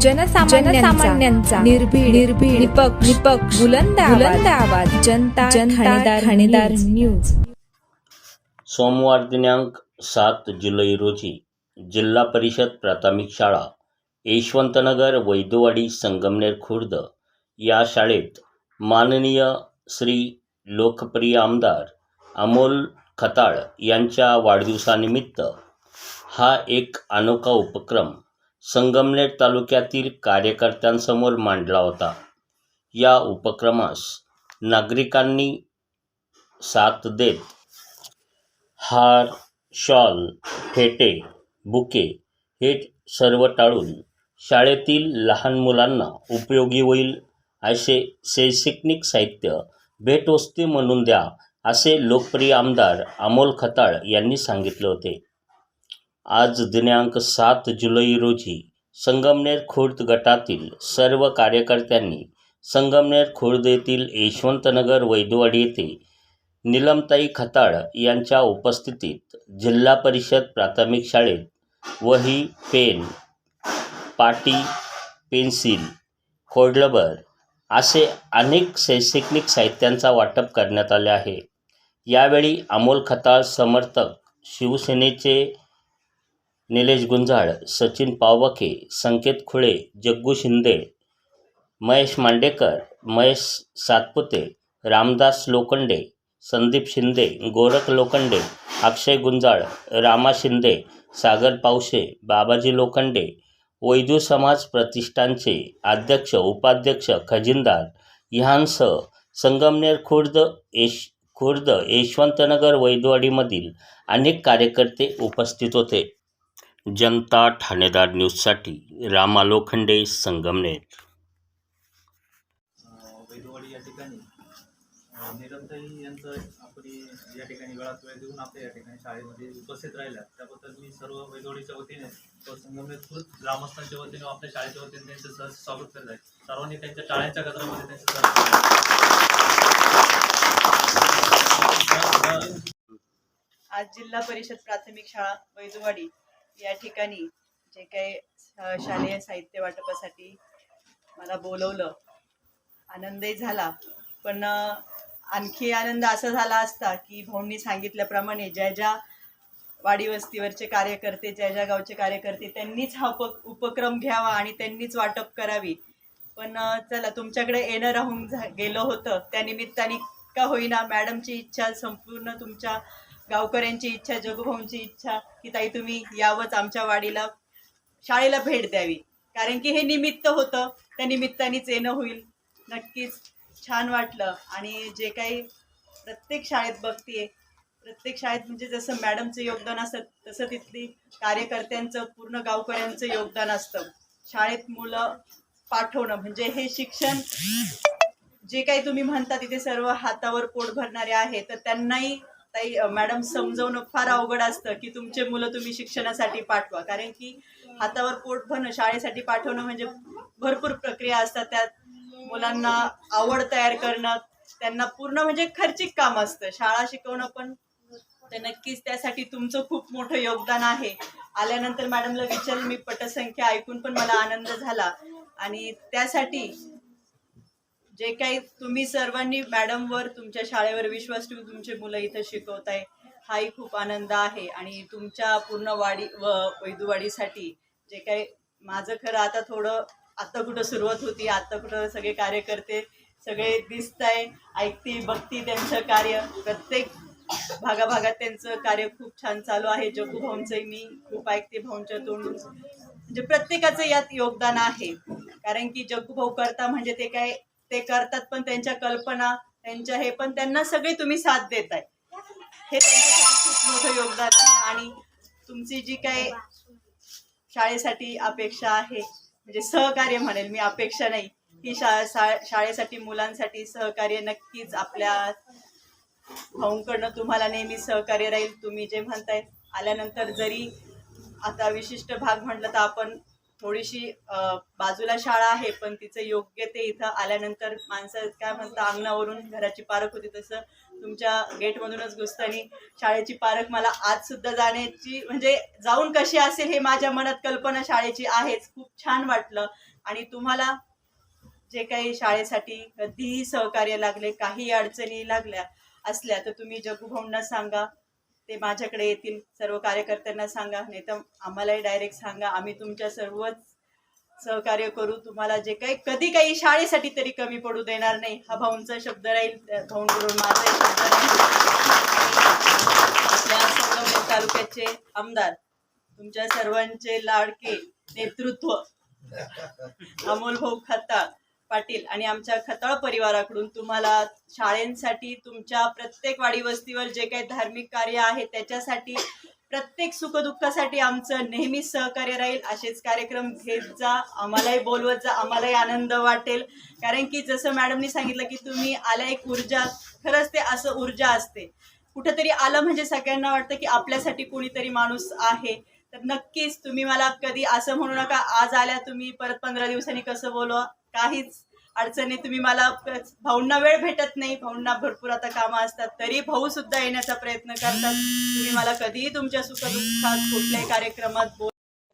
जनसामान्यांचा निर्भीड निर्भीड निपक्ष निपक्ष बुलंद बुलंद आवाज. जनता जनता ठाणेदार न्यूज. सोमवार दिनांक सात जुलै रोजी जिल्हा परिषद प्राथमिक शाळा यशवंतनगर वैदवाडी संगमनेर खुर्द या शाळेत माननीय श्री लोकप्रिय आमदार अमोल खताळ यांच्या वाढदिवसानिमित्त हा एक अनोखा उपक्रम संगमनेर तालुक्यातील कार्यकर्त्यांसमोर मांडला होता. या उपक्रमास नागरिकांनी साथ देत हार शॉल फेटे बुके हे सर्व टाळून शाळेतील लहान मुलांना उपयोगी होईल असे शैक्षणिक साहित्य भेटवस्तू म्हणून द्या असे लोकप्रिय आमदार अमोल खताळ यांनी सांगितले होते. आज दिनांक सात जुलै रोजी संगमनेर खुर्द गटातील सर्व कार्यकर्त्यांनी संगमनेर खुर्द येथील यशवंतनगर वैदवाडी येथे निलमताई खताळ यांच्या उपस्थितीत जिल्हा परिषद प्राथमिक शाळेत वही पेन पाटी पेन्सिल खोडलबर असे अनेक शैक्षणिक साहित्यांचा वाटप करण्यात आले आहे. यावेळी अमोल खताळ समर्थक शिवसेनेचे निलेश गुंजाळ सचिन पावबके संकेत खुळे जग्गू शिंदे महेश मांडेकर महेश सातपुते रामदास लोखंडे संदीप शिंदे गोरख लोखंडे अक्षय गुंजाळ रामा शिंदे सागर पावशे बाबाजी लोखंडे वैदू समाज प्रतिष्ठानचे अध्यक्ष उपाध्यक्ष खजिनदार ह्यांसह संगमनेर खुर्द यश खुर्द यशवंतनगर वैदवाडीमधील अनेक कार्यकर्ते उपस्थित होते. जनता ठाणेदार न्यूजसाठी रामा लोखंडे संगमनेर. वैदवाडी या ठिकाणी यांचं आपण या ठिकाणी वेळात वेळ देऊन आपल्या या ठिकाणी शाळेमध्ये उपस्थित राहिल्या त्याबद्दल मी सर्व वैदवाडीच्या वतीने व संगमनेर खुद ग्रामस्थांच्या वतीने आपल्या शाळेच्या वतीने त्यांचं सहर्ष स्वागत करत आहे. सर्वांनी त्यांच्या टाळ्यांच्या गजरामध्ये त्यांचं सहर्ष आज जिल्हा परिषद प्राथमिक शाळा वैदवाडी. या ठिकाणी जे काही शालेय साहित्य वाटपासाठी मला बोलवलं. आनंदही झाला. पण आणखी आनंद असा झाला असता की भाऊंनी सांगितल्याप्रमाणे ज्या ज्या वाडी वस्तीवरचे कार्यकर्ते ज्या ज्या गावचे कार्यकर्ते त्यांनीच हा उप उपक्रम घ्यावा आणि त्यांनीच वाटप करावी. पण चला तुमच्याकडे येणं राहून झा- गेलं होतं. त्यानिमित्ताने का होईना मॅडमची इच्छा संपूर्ण तुमच्या गावकऱ्यांची इच्छा जगूभाऊंची इच्छा की ताई तुम्ही यावंच आमच्या वाडीला शाळेला भेट द्यावी. कारण की हे निमित्त होतं. त्या निमित्तानेच येणं होईल. नक्कीच छान वाटलं. आणि जे काही प्रत्येक शाळेत बघतीये प्रत्येक शाळेत म्हणजे जसं मॅडमचं योगदान असतं तसं तिथली कार्यकर्त्यांचं पूर्ण गावकऱ्यांचं योगदान असतं. शाळेत मुलं पाठवणं म्हणजे हे शिक्षण जे काही तुम्ही म्हणता तिथे सर्व हातावर पोट भरणारे आहे तर त्यांनाही ताई मॅडम समजवणं फार अवघड असतं की तुमचे मुलं तुम्ही शिक्षणासाठी पाठवा. कारण की हातावर पोट भरणं शाळेसाठी पाठवणं म्हणजे भरपूर प्रक्रिया असतात. त्यात मुलांना आवड तयार करणं त्यांना पूर्ण म्हणजे खर्चिक काम असतं. शाळा शिकवणं पण तर नक्कीच त्यासाठी तुमचं खूप मोठं योगदान आहे. आल्यानंतर मॅडमला विचारून मी पटसंख्या ऐकून पण मला आनंद झाला. आणि त्यासाठी जे काही तुम्ही सर्वांनी मॅडमवर तुमच्या शाळेवर विश्वास ठेवून तुमचे मुलं इथं शिकवताय हाही खूप आनंद आहे. आणि तुमच्या पूर्ण वाडी व वैदुवाडीसाठी जे काही माझं खरं आता थोडं आत्ता कुठं सुरुवात होती आत्ता कुठं सगळे कार्यकर्ते सगळे दिसत आहे ऐकती बघती त्यांचं कार्य. प्रत्येक भागाभागात त्यांचं कार्य खूप छान चालू आहे. जगू भाऊंचंही मी खूप ऐकते भाऊंच्या तोंडून. म्हणजे प्रत्येकाचं यात योगदान आहे. कारण की जग्गू भाऊ करता म्हणजे ते काय ते करतात पण त्यांच्या कल्पना त्यांच्या हे पण त्यांना सगळे तुम्ही साथ देताय. हे त्यांच्यासाठी खूप मोठं योगदान आहे आणि तुमची जी काही शाळेसाठी अपेक्षा आहे म्हणजे सहकार्य म्हणेल मी अपेक्षा नाही. ही शा शाळेसाठी मुलांसाठी सहकार्य नक्कीच आपल्या भाऊंकडनं तुम्हाला नेहमी सहकार्य राहील. तुम्ही जे म्हणताय आल्यानंतर जरी आता विशिष्ट भाग म्हटलं तर आपण थोडीशी बाजूला शाळा आहे पण तिचं योग्य ते इथं आल्यानंतर माणसं काय म्हणतात अंगणावरून घराची पारख होती तसं तुमच्या गेटमधूनच घुसताना शाळेची पारख मला आज सुद्धा जाण्याची म्हणजे जाऊन कशी असेल हे माझ्या मनात कल्पना शाळेची आहेच. खूप छान वाटलं. आणि तुम्हाला जे काही शाळेसाठी कधीही सहकार्य लागले काही अडचणी लागल्या असल्या तर तुम्ही जगूभाऊंना सांगा. ते माझ्याकडे येतील. सर्व कार्यकर्त्यांना सांगा नाही तर आम्हालाही डायरेक्ट सांगा. आम्ही तुमच्या सर्वच सहकार्य करू. तुम्हाला जे काही कधी काही शाळेसाठी तरी कमी पडू देणार नाही. हा भाऊंचा शब्द राहील अ, भाऊंकडून माझा शब्द राहील. आपल्या संगमनेर तालुक्याचे आमदार तुमच्या सर्वांचे लाडके नेतृत्व. अमोल भाऊ खाता पाटील आणि आमच्या खताळ परिवाराकडून तुम्हाला शाळेंसाठी तुमच्या प्रत्येक वाडी वस्तीवर जे काही धार्मिक कार्य आहे त्याच्यासाठी प्रत्येक सुखदुःखासाठी आमचं नेहमी सहकार्य राहील. असेच कार्यक्रम घेत जा आम्हालाही बोलवत जा आम्हालाही आनंद वाटेल. कारण की जसं मॅडमनी सांगितलं की तुम्ही आल्या एक ऊर्जा खरंच ते असं ऊर्जा असते. कुठेतरी आलं म्हणजे सगळ्यांना वाटतं की आपल्यासाठी कोणीतरी माणूस आहे. तर नक्कीच तुम्ही मला कधी असं म्हणू नका आज आल्या तुम्ही परत पंधरा दिवसांनी कसं बोलवा? काहीच अडचणी तुम्ही मला भाऊंना वेळ भेटत नाही भाऊंना भरपूर आता कामं असतात तरी भाऊ सुद्धा येण्याचा प्रयत्न करतात. तुम्ही मला कधीही तुमच्या सुखदुःखात कुठल्याही कार्यक्रमात बोल